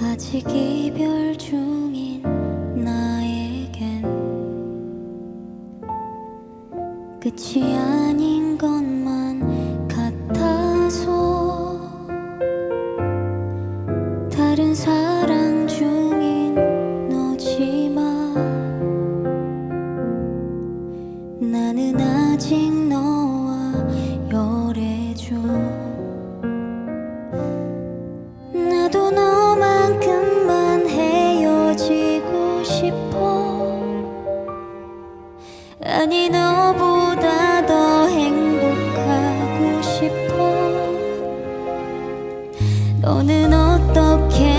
아직 이별 중인 나에겐 끝이 아닌 것만 같아서 다른 사랑 중인 너지만 나는 아직 너와 열애 중 아니 너보다 더 행복하고 싶어. 너는 어떻게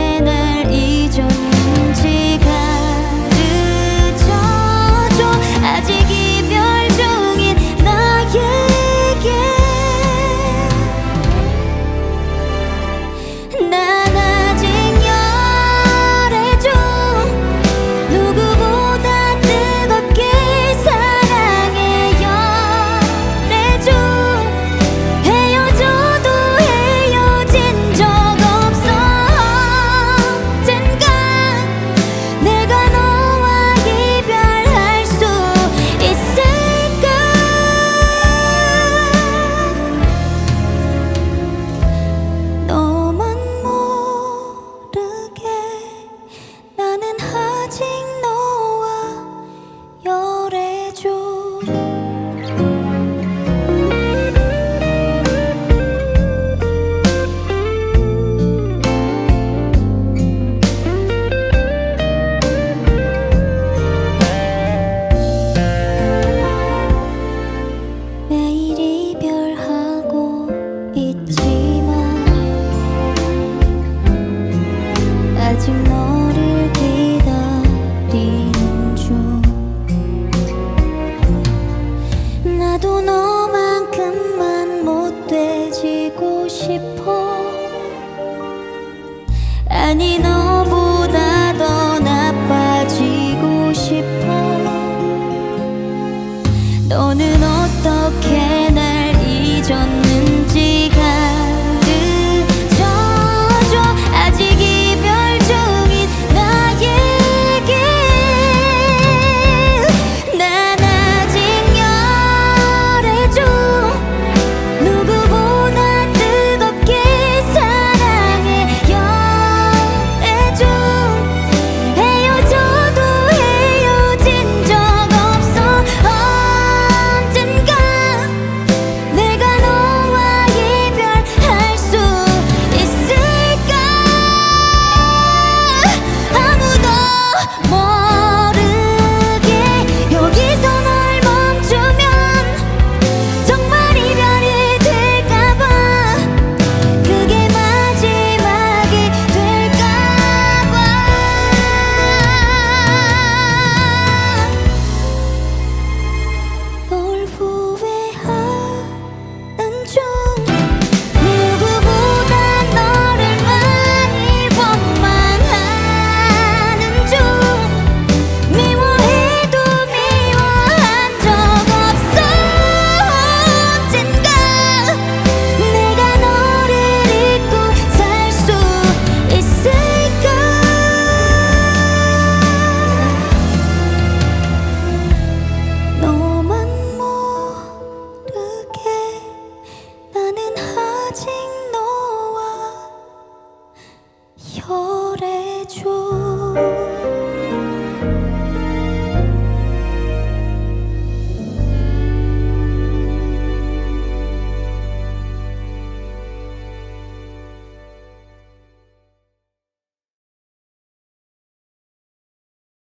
何の